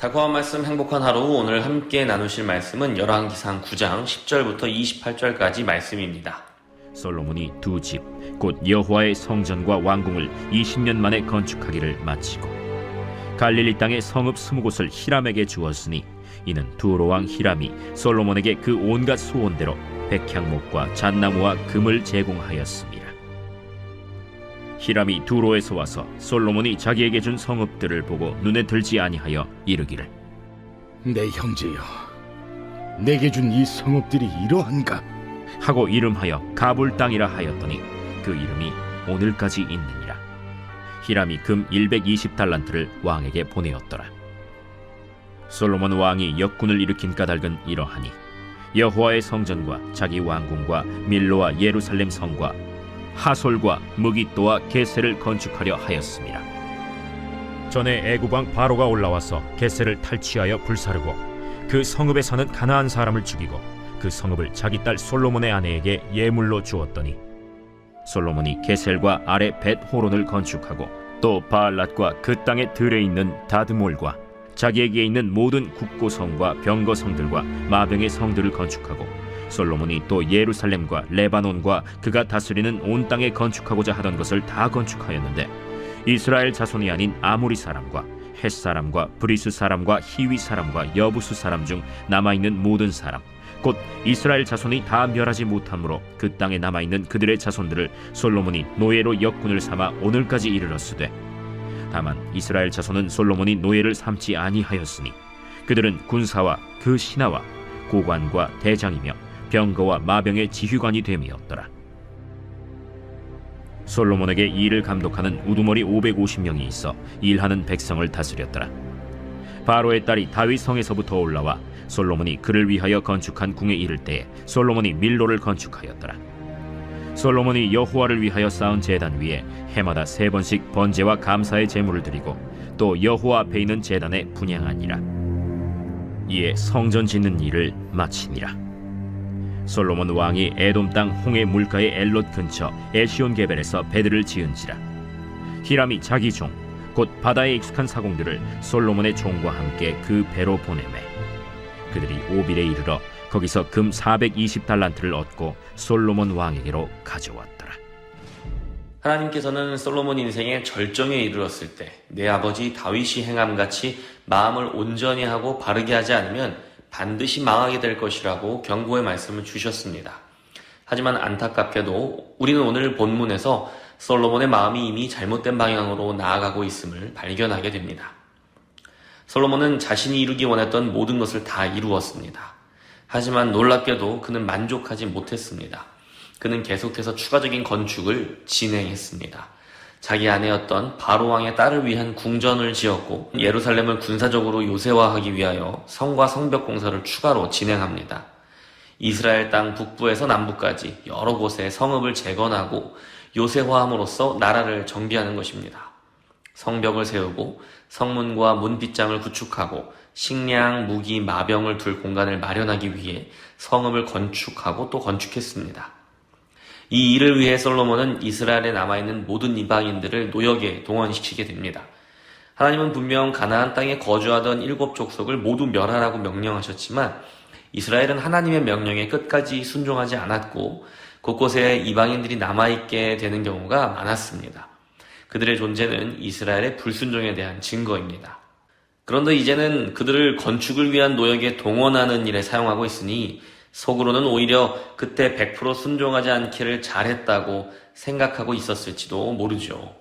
달콤한 말씀 행복한 하루 오늘 함께 나누실 말씀은 열왕기상 9장 10절부터 28절까지 말씀입니다. 솔로몬이 두 집, 곧 여호와의 성전과 왕궁을 20년 만에 건축하기를 마치고 갈릴리 땅의 성읍 스무 곳을 히람에게 주었으니 이는 두로 왕 히람이 솔로몬에게 그 온갖 소원대로 백향목과 잣나무와 금을 제공하였습니다. 히람이 두로에서 와서 솔로몬이 자기에게 준 성읍들을 보고 눈에 들지 아니하여 이르기를 내 형제여, 내게 준 이 성읍들이 이러한가? 하고 이름하여 가불 땅이라 하였더니 그 이름이 오늘까지 있느니라. 히람이 금 120달란트를 왕에게 보내었더라. 솔로몬 왕이 역군을 일으킨 까닭은 이러하니 여호와의 성전과 자기 왕궁과 밀로와 예루살렘 성과 하솔과 무기또와 게세를 건축하려 하였습니다. 전에 애굽왕 바로가 올라와서 게세를 탈취하여 불사르고 그 성읍에 사는 가나안 사람을 죽이고 그 성읍을 자기 딸 솔로몬의 아내에게 예물로 주었더니 솔로몬이 게셀과 아래 벳 호론을 건축하고 또 바알랏과 그 땅에 들에 있는 다드몰과 자기에게 있는 모든 국고성과 병거성들과 마병의 성들을 건축하고 솔로몬이 또 예루살렘과 레바논과 그가 다스리는 온 땅에 건축하고자 하던 것을 다 건축하였는데 이스라엘 자손이 아닌 아모리 사람과 헷 사람과 브리스 사람과 히위 사람과 여부수 사람 중 남아 있는 모든 사람 곧 이스라엘 자손이 다 멸하지 못함으로 그 땅에 남아 있는 그들의 자손들을 솔로몬이 노예로 역군을 삼아 오늘까지 이르렀으되 다만 이스라엘 자손은 솔로몬이 노예를 삼지 아니하였으니 그들은 군사와 그 신하와 고관과 대장이며 병거와 마병의 지휘관이 됨이었더라. 솔로몬에게 이 일을 감독하는 우두머리 550명이 있어 일하는 백성을 다스렸더라. 바로의 딸이 다윗 성에서부터 올라와 솔로몬이 그를 위하여 건축한 궁에 이를 때에 솔로몬이 밀로를 건축하였더라. 솔로몬이 여호와를 위하여 쌓은 제단 위에 해마다 세 번씩 번제와 감사의 제물을 드리고 또 여호와 앞에 있는 제단에 분양하니라. 이에 성전 짓는 일을 마치니라. 솔로몬 왕이 에돔 땅 홍해 물가의 엘롯 근처 에시온 게벨에서 배들을 지은지라. 히람이 자기 종 곧 바다에 익숙한 사공들을 솔로몬의 종과 함께 그 배로 보내매 그들이 오빌에 이르러 거기서 금 420달란트를 얻고 솔로몬 왕에게로 가져왔더라. 하나님께서는 솔로몬 인생의 절정에 이르렀을 때 내 아버지 다윗이 행함같이 마음을 온전히 하고 바르게 하지 않으면 반드시 망하게 될 것이라고 경고의 말씀을 주셨습니다. 하지만 안타깝게도 우리는 오늘 본문에서 솔로몬의 마음이 이미 잘못된 방향으로 나아가고 있음을 발견하게 됩니다. 솔로몬은 자신이 이루기 원했던 모든 것을 다 이루었습니다. 하지만 놀랍게도 그는 만족하지 못했습니다. 그는 계속해서 추가적인 건축을 진행했습니다. 자기 아내였던 바로왕의 딸을 위한 궁전을 지었고 예루살렘을 군사적으로 요새화하기 위하여 성과 성벽 공사를 추가로 진행합니다. 이스라엘 땅 북부에서 남부까지 여러 곳에 성읍을 재건하고 요새화함으로써 나라를 정비하는 것입니다. 성벽을 세우고 성문과 문빗장을 구축하고 식량, 무기, 마병을 둘 공간을 마련하기 위해 성읍을 건축하고 또 건축했습니다. 이 일을 위해 솔로몬은 이스라엘에 남아있는 모든 이방인들을 노역에 동원시키게 됩니다. 하나님은 분명 가나안 땅에 거주하던 일곱 족속을 모두 멸하라고 명령하셨지만 이스라엘은 하나님의 명령에 끝까지 순종하지 않았고 곳곳에 이방인들이 남아있게 되는 경우가 많았습니다. 그들의 존재는 이스라엘의 불순종에 대한 증거입니다. 그런데 이제는 그들을 건축을 위한 노역에 동원하는 일에 사용하고 있으니 속으로는 오히려 그때 100% 순종하지 않기를 잘했다고 생각하고 있었을지도 모르죠.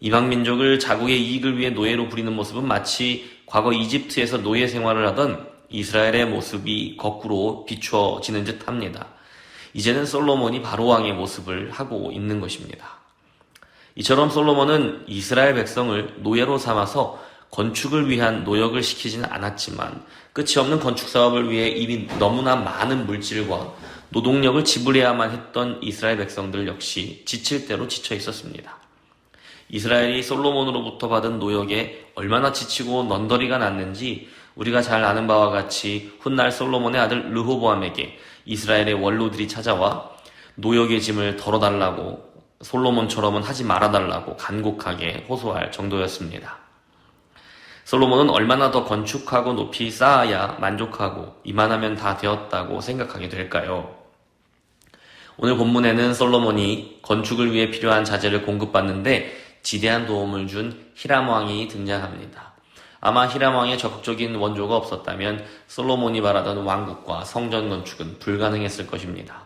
이방 민족을 자국의 이익을 위해 노예로 부리는 모습은 마치 과거 이집트에서 노예 생활을 하던 이스라엘의 모습이 거꾸로 비추어지는 듯 합니다. 이제는 솔로몬이 바로 왕의 모습을 하고 있는 것입니다. 이처럼 솔로몬은 이스라엘 백성을 노예로 삼아서 건축을 위한 노역을 시키지는 않았지만 끝이 없는 건축 사업을 위해 이미 너무나 많은 물질과 노동력을 지불해야만 했던 이스라엘 백성들 역시 지칠 대로 지쳐 있었습니다. 이스라엘이 솔로몬으로부터 받은 노역에 얼마나 지치고 넌더리가 났는지 우리가 잘 아는 바와 같이 훗날 솔로몬의 아들 르호보암에게 이스라엘의 원로들이 찾아와 노역의 짐을 덜어달라고 솔로몬처럼은 하지 말아달라고 간곡하게 호소할 정도였습니다. 솔로몬은 얼마나 더 건축하고 높이 쌓아야 만족하고 이만하면 다 되었다고 생각하게 될까요? 오늘 본문에는 솔로몬이 건축을 위해 필요한 자재를 공급받는데 지대한 도움을 준 히람 왕이 등장합니다. 아마 히람 왕의 적극적인 원조가 없었다면 솔로몬이 바라던 왕국과 성전 건축은 불가능했을 것입니다.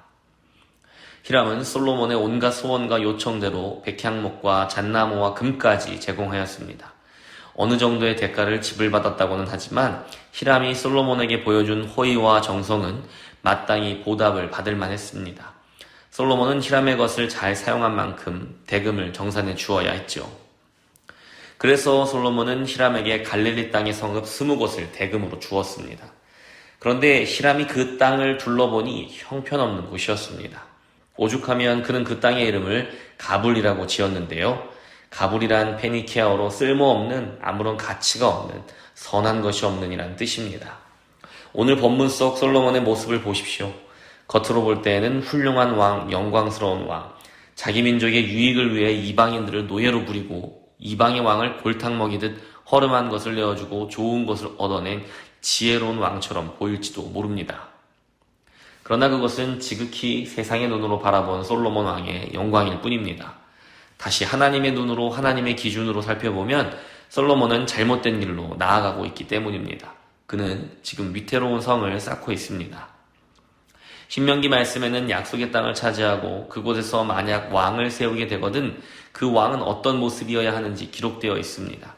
히람은 솔로몬의 온갖 소원과 요청대로 백향목과 잣나무와 금까지 제공하였습니다. 어느 정도의 대가를 지불받았다고는 하지만 히람이 솔로몬에게 보여준 호의와 정성은 마땅히 보답을 받을 만했습니다. 솔로몬은 히람의 것을 잘 사용한 만큼 대금을 정산해 주어야 했죠. 그래서 솔로몬은 히람에게 갈릴리 땅의 성읍 스무 곳을 대금으로 주었습니다. 그런데 히람이 그 땅을 둘러보니 형편없는 곳이었습니다. 오죽하면 그는 그 땅의 이름을 가불이라고 지었는데요. 가불이란 페니키아어로 쓸모없는 아무런 가치가 없는 선한 것이 없는 이란 뜻입니다. 오늘 본문 속 솔로몬의 모습을 보십시오. 겉으로 볼 때에는 훌륭한 왕, 영광스러운 왕, 자기 민족의 유익을 위해 이방인들을 노예로 부리고 이방의 왕을 골탕 먹이듯 허름한 것을 내어주고 좋은 것을 얻어낸 지혜로운 왕처럼 보일지도 모릅니다. 그러나 그것은 지극히 세상의 눈으로 바라본 솔로몬 왕의 영광일 뿐입니다. 다시 하나님의 눈으로 하나님의 기준으로 살펴보면 솔로몬은 잘못된 길로 나아가고 있기 때문입니다. 그는 지금 위태로운 성을 쌓고 있습니다. 신명기 말씀에는 약속의 땅을 차지하고 그곳에서 만약 왕을 세우게 되거든 그 왕은 어떤 모습이어야 하는지 기록되어 있습니다.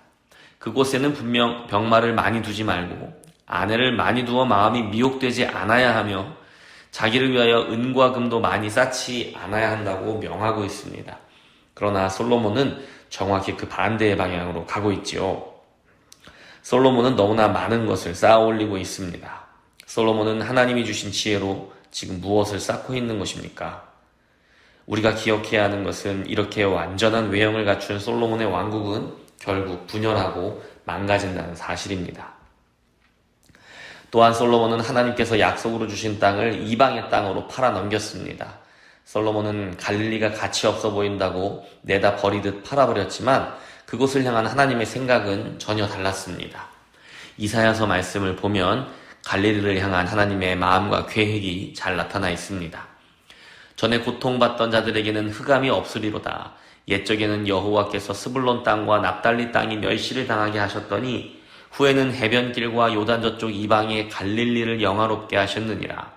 그곳에는 분명 병마를 많이 두지 말고 아내를 많이 두어 마음이 미혹되지 않아야 하며 자기를 위하여 은과 금도 많이 쌓지 않아야 한다고 명하고 있습니다. 그러나 솔로몬은 정확히 그 반대의 방향으로 가고 있지요. 솔로몬은 너무나 많은 것을 쌓아 올리고 있습니다. 솔로몬은 하나님이 주신 지혜로 지금 무엇을 쌓고 있는 것입니까? 우리가 기억해야 하는 것은 이렇게 완전한 외형을 갖춘 솔로몬의 왕국은 결국 분열하고 망가진다는 사실입니다. 또한 솔로몬은 하나님께서 약속으로 주신 땅을 이방의 땅으로 팔아 넘겼습니다. 솔로몬은 갈릴리가 가치 없어 보인다고 내다 버리듯 팔아버렸지만 그곳을 향한 하나님의 생각은 전혀 달랐습니다. 이사야서 말씀을 보면 갈릴리를 향한 하나님의 마음과 계획이 잘 나타나 있습니다. 전에 고통받던 자들에게는 흑암이 없으리로다. 옛적에는 여호와께서 스불론 땅과 납달리 땅이 멸시를 당하게 하셨더니 후에는 해변길과 요단 저쪽 이방의 갈릴리를 영화롭게 하셨느니라.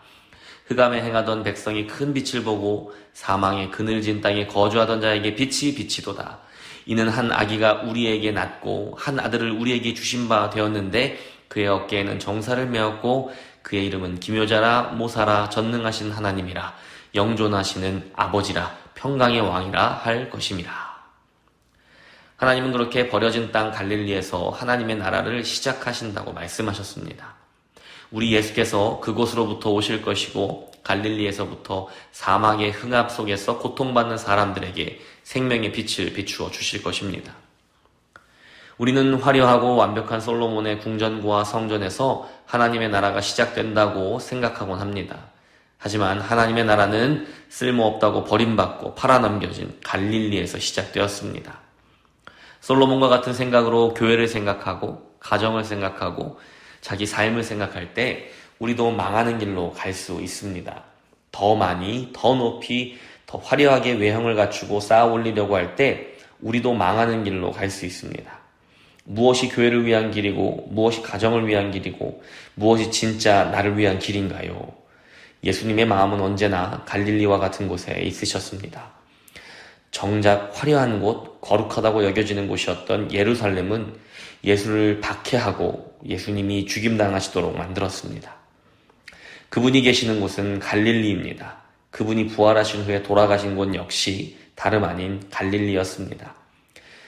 흑암에 행하던 백성이 큰 빛을 보고 사망의 그늘진 땅에 거주하던 자에게 빛이 비치도다. 이는 한 아기가 우리에게 낳고 한 아들을 우리에게 주신 바 되었는데 그의 어깨에는 정사를 메었고 그의 이름은 기묘자라 모사라 전능하신 하나님이라 영존하시는 아버지라 평강의 왕이라 할 것임이라. 하나님은 그렇게 버려진 땅 갈릴리에서 하나님의 나라를 시작하신다고 말씀하셨습니다. 우리 예수께서 그곳으로부터 오실 것이고 갈릴리에서부터 사막의 흥압 속에서 고통받는 사람들에게 생명의 빛을 비추어 주실 것입니다. 우리는 화려하고 완벽한 솔로몬의 궁전과 성전에서 하나님의 나라가 시작된다고 생각하곤 합니다. 하지만 하나님의 나라는 쓸모없다고 버림받고 팔아넘겨진 갈릴리에서 시작되었습니다. 솔로몬과 같은 생각으로 교회를 생각하고 가정을 생각하고 자기 삶을 생각할 때 우리도 망하는 길로 갈 수 있습니다. 더 많이, 더 높이, 더 화려하게 외형을 갖추고 쌓아 올리려고 할 때 우리도 망하는 길로 갈 수 있습니다. 무엇이 교회를 위한 길이고 무엇이 가정을 위한 길이고 무엇이 진짜 나를 위한 길인가요? 예수님의 마음은 언제나 갈릴리와 같은 곳에 있으셨습니다. 정작 화려한 곳, 거룩하다고 여겨지는 곳이었던 예루살렘은 예수를 박해하고 예수님이 죽임당하시도록 만들었습니다. 그분이 계시는 곳은 갈릴리입니다. 그분이 부활하신 후에 돌아가신 곳 역시 다름 아닌 갈릴리였습니다.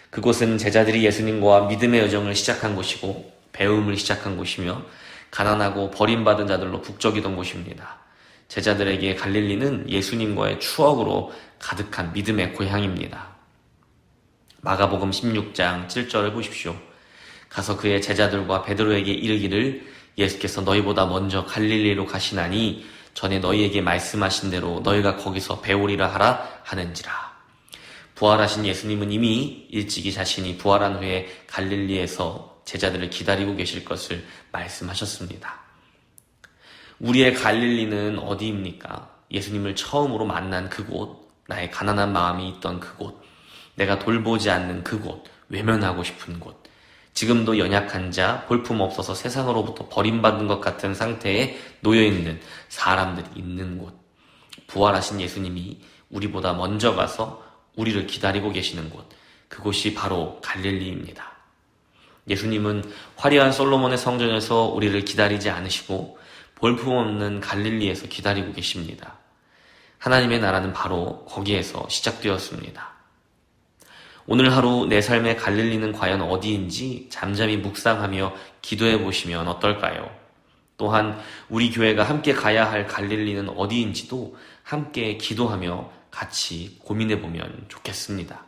그곳은 제자들이 예수님과 믿음의 여정을 시작한 곳이고 배움을 시작한 곳이며 가난하고 버림받은 자들로 북적이던 곳입니다. 제자들에게 갈릴리는 예수님과의 추억으로 가득한 믿음의 고향입니다. 마가복음 16장 7절을 보십시오. 가서 그의 제자들과 베드로에게 이르기를 예수께서 너희보다 먼저 갈릴리로 가시나니 전에 너희에게 말씀하신 대로 너희가 거기서 배우리라 하라 하는지라. 부활하신 예수님은 이미 일찍이 자신이 부활한 후에 갈릴리에서 제자들을 기다리고 계실 것을 말씀하셨습니다. 우리의 갈릴리는 어디입니까? 예수님을 처음으로 만난 그곳, 나의 가난한 마음이 있던 그곳, 내가 돌보지 않는 그곳, 외면하고 싶은 곳, 지금도 연약한 자, 볼품 없어서 세상으로부터 버림받은 것 같은 상태에 놓여있는 사람들이 있는 곳, 부활하신 예수님이 우리보다 먼저 가서 우리를 기다리고 계시는 곳, 그곳이 바로 갈릴리입니다. 예수님은 화려한 솔로몬의 성전에서 우리를 기다리지 않으시고 볼품없는 갈릴리에서 기다리고 계십니다. 하나님의 나라는 바로 거기에서 시작되었습니다. 오늘 하루 내 삶의 갈릴리는 과연 어디인지 잠잠히 묵상하며 기도해 보시면 어떨까요? 또한 우리 교회가 함께 가야 할 갈릴리는 어디인지도 함께 기도하며 같이 고민해 보면 좋겠습니다.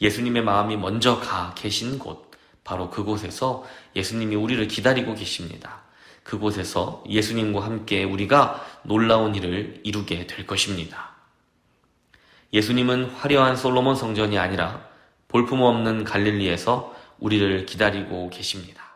예수님의 마음이 먼저 가 계신 곳, 바로 그곳에서 예수님이 우리를 기다리고 계십니다. 그곳에서 예수님과 함께 우리가 놀라운 일을 이루게 될 것입니다. 예수님은 화려한 솔로몬 성전이 아니라 볼품없는 갈릴리에서 우리를 기다리고 계십니다.